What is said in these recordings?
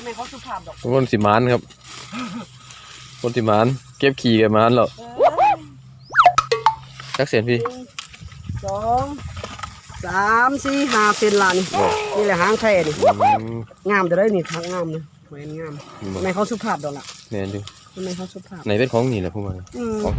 ทำไมเขาสุภาพดอกคนสิมานครับ คนสิมาน เก็บขี่กันมานหรอเอ้ยจักเสียนพี่หนึ่งสองสามสี่ห้าเซนละนี่นี่แหละหางแท้นี่อืมงามแต่ได้นี่ทางงามเลยแหวนงามทำไมเขาสุภาพดอกล่ะแม่นอยู่ทำไมเขาสุภาพไหนเป็นของนี่แหละพวกมันอืมของ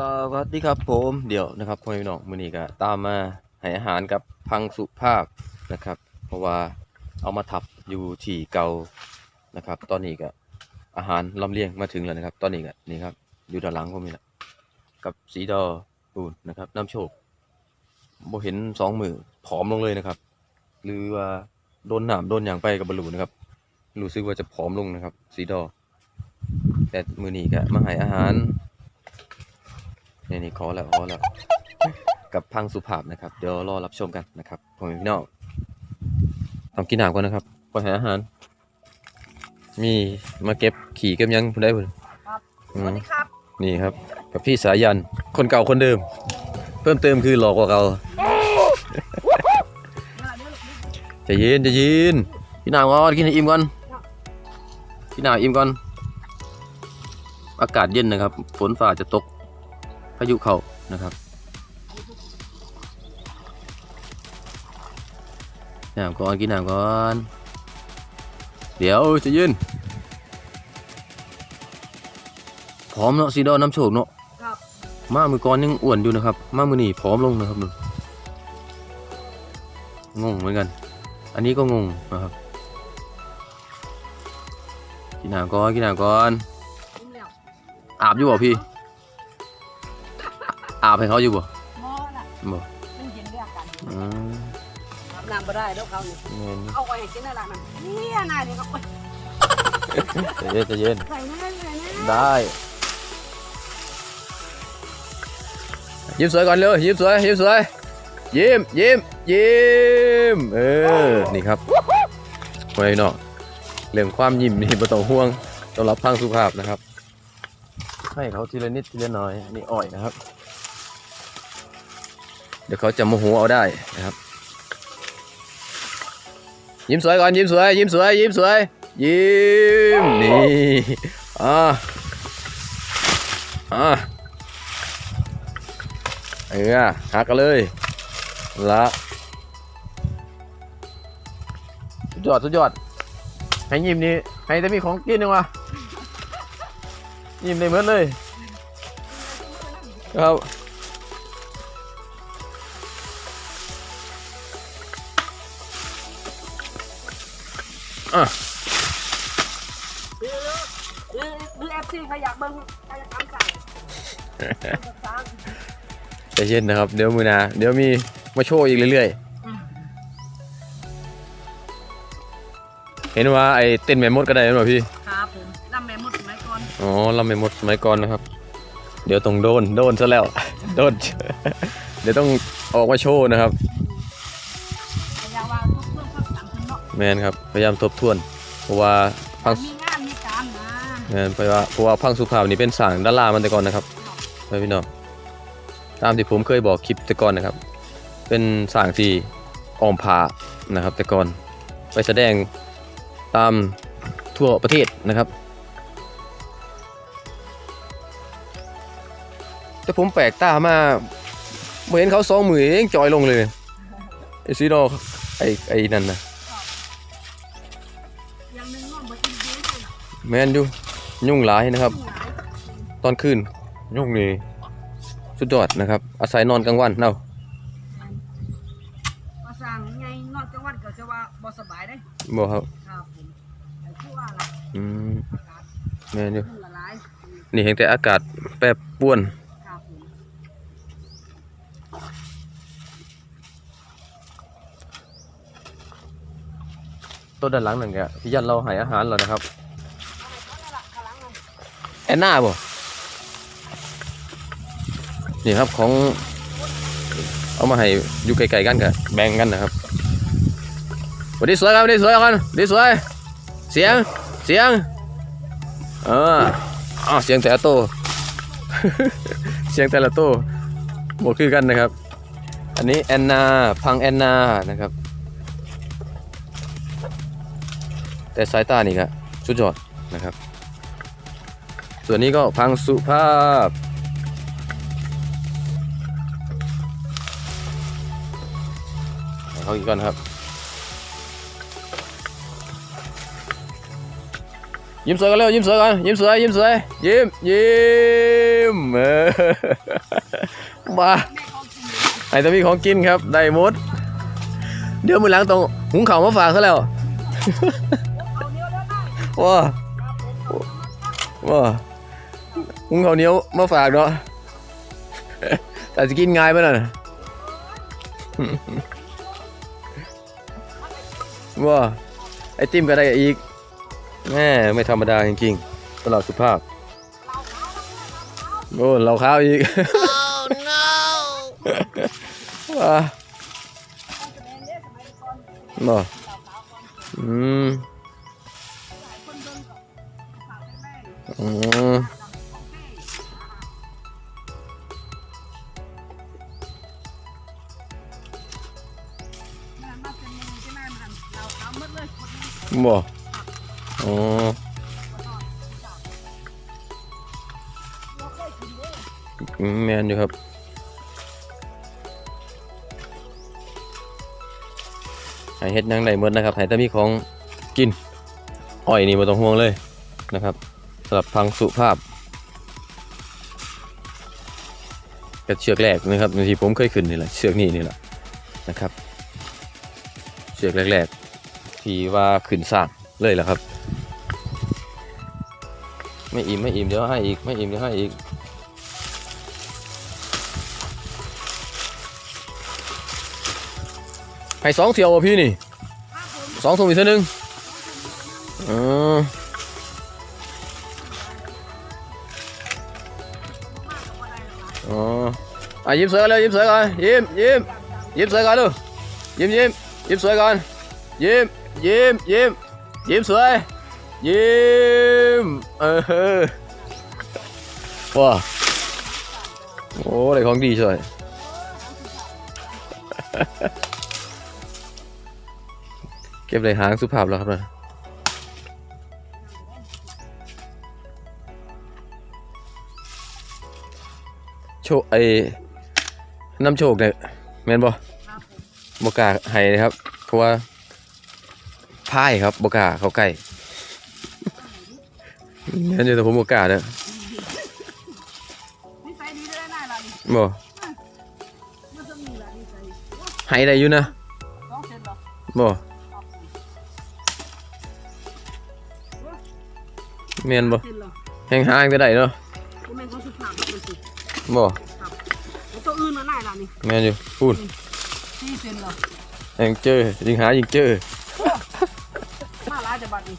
สวัสดีครับผมเดี๋ยวนะครับพ่อแม่พี่น้องมือนี้ก็ตามมาให้อาหารกับพังสุภาพนะครับ เพราะว่าเอามาทับอยู่ที่เก่านะครับ ตอนนี้ก็อาหารลำเลียงมาถึงแล้วนะครับ ตอนนี้ก็นี่ครับอยู่ด้านหลังผมนี่แหละกับสีดอปูนนะครับ น้ำโชคบ่เห็นสองมือผอมลงเลยนะครับ หรือว่าโดนหนามโดนอย่างไปกับบรรลุนะครับรู้สึกว่าจะผอมลงนะครับ สีดอแต่มือนี้ก็มาให้อาหาร นี่นี่ขอแล้วขอแล้วกับพังสุภาพนะครับ เดี๋ยวรอรับชมกันนะครับพ่อแม่พี่น้องต้องกินน้ำก่อนนะครับก่อนหาอาหาร มีมาเก็บขี่เก็บหยังพูดได้พูดครับอืสวัสมดีครับ นี่ครับ กับพี่สายัน คนเก่าคนเดิม เพิ่มเติมคือหลอกกว่าเก่าใจะยินใจะยินกินน้ำก่อนกินให้อิ่มก่อนกินน้ำอิ่มก่อน อากาศเย็นนะครับ ฝนฟ้าจะตก พายุเข้านะครับน้ำก่อนกินน้ำก่อน เดี๋ยวใจะยินพร้อมเนาะสีดอน้ำโชคเนาะครับมามือก่อนยังอ้วนอยู่นะครับ มามือนี่พร้อมลงนะครับนุ่นงงเหมือนกัน อันนี้ก็งงนะครับ กินน้ำก่อนกินน้ำก่อนยิ้มแล้วอาบอยู่บ่พี่ อาบให้เขาอยู่บ่มอน่ะบ่มันเย็นเรียกกันอืมอาบน้ำบ่ได้เด้อเขานี่แม่นเอาไว้ให้กินได้ละนั่นเนี่ยนายนี่เขาไปใจเย็นใจเย็น ใส่แน่ใส่แน่ได้ ยิ้มสวยก่อนเลยยิ้มสวย ยิ้มสวย ยิ้ม ยิ้ม ยิ้ม เออ นี่ครับไว้เนาะเรื่องความยิ้มนี่ไม่ต้องห่วงต้องรับฟังสุภาพนะครับ ให้เขาทีละนิดทีละหน่อย นี่อ่อยนะครับ เดี๋ยวเขาจะโมโหเอาได้นะครับ ยิ้มสวยก่อนยิ้มสวยยิ้มสวยยิ้มสวย ยิ้มนี่อ่าอ่าเออหักกันเลยละสุดยอดสุดยอดให้ยิ้มนี่ให้แต่มีของกินนึงวะยิ้มได้เหมือนเลยครับ อะหรือหรือหรือเอฟซีเขาอยากเบิ่งกายกรรมสั่งสั่งใจเย็นนะครับ เดี๋ยวมือนาเดี๋ยวมีมาโชว์อีกเรื่อยอืมๆเห็นว่าไอ้เต้นแม่มดก็ได้ไหมพี่ ครับผมลำแม่มดสมัยก่อนอ๋อลำแม่มดสมัยก่อนนะครับ เดี๋ยวต้องโดน โดนซะแล้ว โดน เดี๋ยวต้องออกมาโชว์นะครับ แมนครับพยายามทบทวน เพราะว่าพังมีงานมีการนะแมนเพราะว่าเพราะว่าพังสุภาพนี่เป็นสร้างด้านล่างมันแต่ก่อนนะครับไปพี่น้องตามที่ผมเคยบอกคลิปแต่ก่อนนะครับ เป็นสร้างที่ออมผานะครับ แต่ก่อนไปแสดงตามทั่วประเทศนะครับ แต่ผมแปลกตามาบ่เห็นเขาสองมือเองจอยลงเลยไอ้ซีโนไอ้ไอ้นั่นนะ แมนอยู่ยุ่งหลายนะครับหลายตอนคืนยุ่งนี่สุดยอดนะครับ อาศัยนอนกลางวันเนาะมาสั่งไงนอกจังหวัดก็จะว่าบ่สบายได้บอกครับครับผมไอ้ที่ว่าล่ะอืมอากาศแมนอยู่มันละลายนี่เห็นแต่อากาศแปรปรวนครับผมต้นด้านหลังนั่นแกพี่ยันเราใหายอาหารแล้วนะครับ เอาละข้างหลังมัน แอนนาบ่นี่ครับของ เอามาให้อยู่ไกลๆกันกับแบ่งกันนะครับวันนี้สวยครับวันนี้สวยกันวันนี้สวยเสียงเสียงเอออเสียงแต่ละโตเสียงแต่ละโตบคือกันนะครับ อันนี้แอนนาพังแอนนานะครับ แต่สายตานี่ครับสุดยอดนะครับ ส่วนนี้ก็พังสุภาพให้เขาอีกก่อนครับ ยิ้มสวยกันเร็วยิ้มสวยกันยิ้มสวยยิ้มสวยยิ้มยิ้มเออมาแม่เขากินอยู่ไอ้ตะมีของกินครับ ได้หมด เดี๋ยวมือหลังต้องหุงข้าวมาฝากซะแล้วเอาเดียวแล้วได้ว้าครับผมว้า หุงข้าวเหนียวมาฝากเนาะแต่จะกินง่ายไหมล่ะว้าไอติมก็ได้อีกแม่ไม่ธรรมดาจริงๆตลอดสุภาพโอ้เราข้าวอีกว้าจะแม่นเด้สมัยก่อนบ่เราขาวก่อนอืมอืม บ่อ๋อเราเคยกินเด้อืมแมนอยู่ครับให้เฮ็ดยังได้หมดนะครับให้แต่มีของกินอ้อยนี่บ่ต้องห่วงเลยนะครับสำหรับพังสุภาพกับเชือกแรกนะครับที่ผมเคยขึ้นนี่แหละเชือกนี้นี่แหละนะครับ เชือกแรกๆ ทีว่าขึ้นสร้างเลยแหละครับ ไม่อิ่มไม่อิ่มเดี๋ยวให้อีกไม่อิ่มเดี๋ยวให้อีกให้สองเที่ยวอะพี่นี่สองถุงอีกเท่านึงอ๋ออ๋ออะยิ้มสวยกันเลยยิ้มสวยก่อนยิ้มยิ้มยิ้มสวยก่อนดูยิ้มยิ้มยิ้มสวยก่อนยิ้ม ยิ้มยิ้มยิ้มสวยยิ้มเออว้าโอ้อะได้ของดีช่วยเก็บเลยหางสุภาพแล้วครับนะโชคไอ้น้ำโชคเนี่ยแม่นบ่บผมบกาให้นะครับ เพราะว่า พ่ายครับบกาเขาใกล้เนี่ยเดี๋ยวผมบกาเด้อนิสัยดีได้ได้ล่ะบ่มันจะมีล่ะนิสัยได้อยู่นะบ่ครับผมแม่นบ่แห้งห้างก็ได้เนาะก็แม่นเขาสุภาพครับมันสิบ่แล้วตัวอื่นน่ะน่าล่ะนี่แม่นอยู่พูดสี่เซนเหรอแห้งเจอยิงหายิงเจอ จะบัดนี่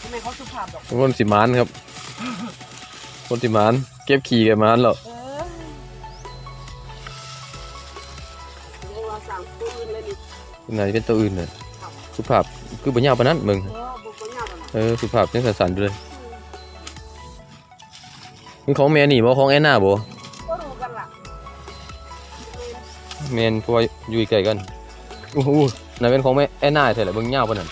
ก็แม่นเขาสุภาพดอก คนสิมานครับ คนสิมาน เก็บขี่กับมานหรอกเออสั่งตัวอื่นเลยนี่เป็นไงเป็นตัวอื่นน่ะสุภาพคือบ่ยาวปานนั้นมึง เออบุกไปยาวกันนะเออสุภาพจังสันๆอยู่เลยมีของแม่นี่บ่ของแอนนาบ่ก็รู้กันล่ะแม่นเพราะว่าอยู่ใกล้กันโอ้โหนั่นเป็นของแม่แอนนาแท้แหละเบิ่งยาวปานนั้น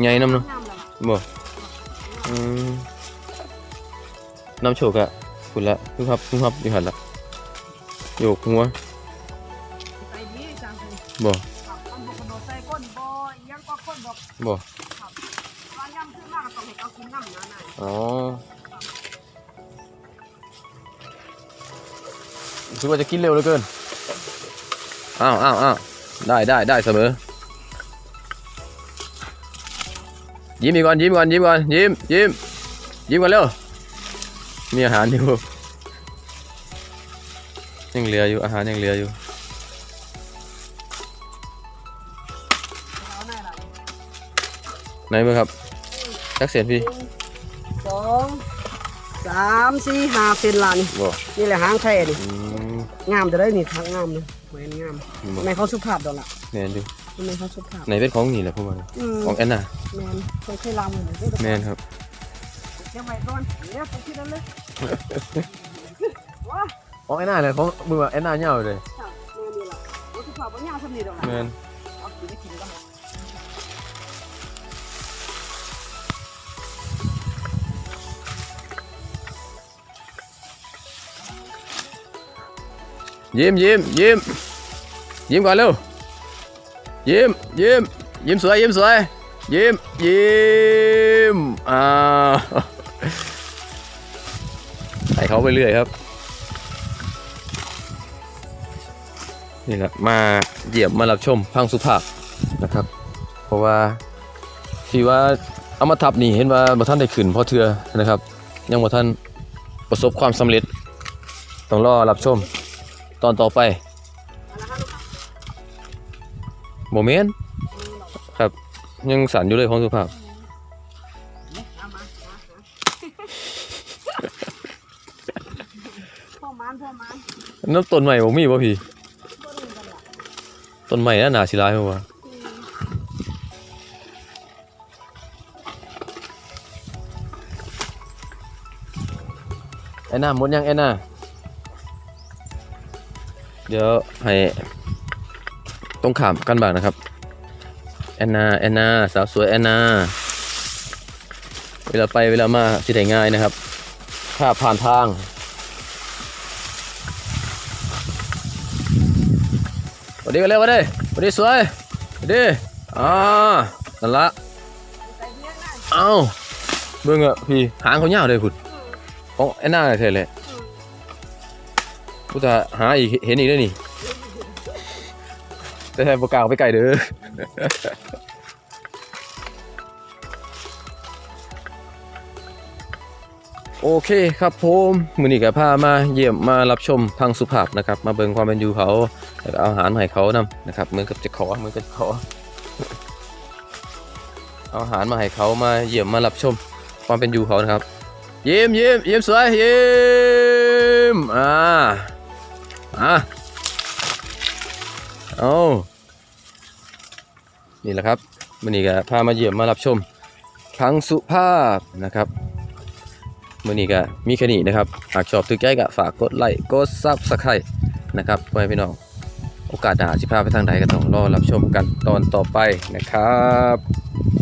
ใหญ่นำเนาะงามแล้วล่ะบ่อืมน้ำโชกอะคุณละพึ่งครับพึ่งครับอยู่หั่นละโยกหัวใจดีจังเลยบ่ครับมันบุกกระโดดใส่ก้นบ่อิหยังก็ก้นบอกบ่ครับว่าย่ำขึ้นมากต้องให้เขากินน้ำนะนายอ๋อคือว่าจะกินเร็วเหลือเกิน อ้าวอ้าวอ้าวได้ได้ได้เสมอ ยิ้มอีกก่อนยิ้มก่อนยิ้มก่อนยิ้มยิ้มยิ้มก่อนเร็วมีอาหารอยู่ยังเหลืออยู่อาหารยังเหลืออยู่เอาหน่อยล่ะไหนเบ้างครับจักเสียนพี่หนึ่งสองสามสี่ห้าเซนลานบ่นี่แหละหางแท้นี่อืมงามจะได้นี่ทางงามเลยเหมือนงามบ่ในเขาสุภาพดอกล่ะแมนอยู่ในเขาสุภาพไหนเป็นของนี่แหละพวกมันอืมของแอนนา แมนเคยเคยลำเลยแมนครับเดี๋ยวไปก่อนเดี๋ยวไปที่นั่นเลยว้าของแอนนาเลยของมือว่าแอนนาเหี่ยวเลยครับแม่นี่ล่ะรถสุภาพว่ายาวสำนีดอกล่ะแมนเอากินได้กินกันยิ้มยิ้มยิ้มยิ้มก่อนเร็วยิ้มยิ้มยิ้มสวยยิ้มสวย ยิ้มยิ้มอ่าให้เขาไปเรื่อยครับ นี่แหละมาเยี่ยมมารับชมพังสุภาพนะครับ เพราะว่าที่ว่าเอามาทับนี่เห็นว่าบ่ท่านได้ขึ้นเพราะเทือนะครับ ยังบ่ท่านประสบความสำเร็จต้องรอรับชมตอนต่อไปโมเมนต์ ยังสั่นอยู่เลยของสุภาพน้ำต้นใหม่ผมมีป่ะพี่ต้นใหม่น่าหนาสิร้ายเพราะว่าแอนนาหมดยังแอนนาเดี๋ยวให้ต้องขามกันบ้างนะครับ อนนาแอนนาสาวสวยแอนนา เวลาไปเวลามาสิได้ง่ายนะครับถ้าผ่านทางสวัสดีกันเร็วมาดิสวัสดีสวยสวัสดีอ่านั่นละเอ้าเบิ่งอะพี่หางเขายาวเลยคุณของไอ้หน้าเท่เลยกูจะหาอีกเห็นอีกแล้วนี่แต่แทนประกาศไปไกลเด้อ โอเคครับผมมือนี้ก็พามาเยี่ยมมารับชมพังสุภาพนะครับ มาเบิ่งความเป็นอยู่เขาแล้วก็เอาอาหารมาให้เขานำนะครับเหมือนกับจะขอเหมือนกับจะขอ เอาอาหารมาให้เขามาเยี่ยมมารับชม ความเป็นอยู่เขานะครับ เยี่ยมเยี่ยมเยี่ยมสวยเยี่ยมอ่าอ่าเอา นี่แหละครับมันนี้ก็พามาเยี่ยมมารับชมพังสุภาพนะครับมื่อนี้ก็มีแค่นี้นะครับ หากชอบถึกใจก็ฝากกดไลค์ กดซับสไครต์นะครับไว้พี่น้อง โอกาสหน้าสิพาไปทางใดก็ต้องรอรับชมกันตอนต่อไปนะครับ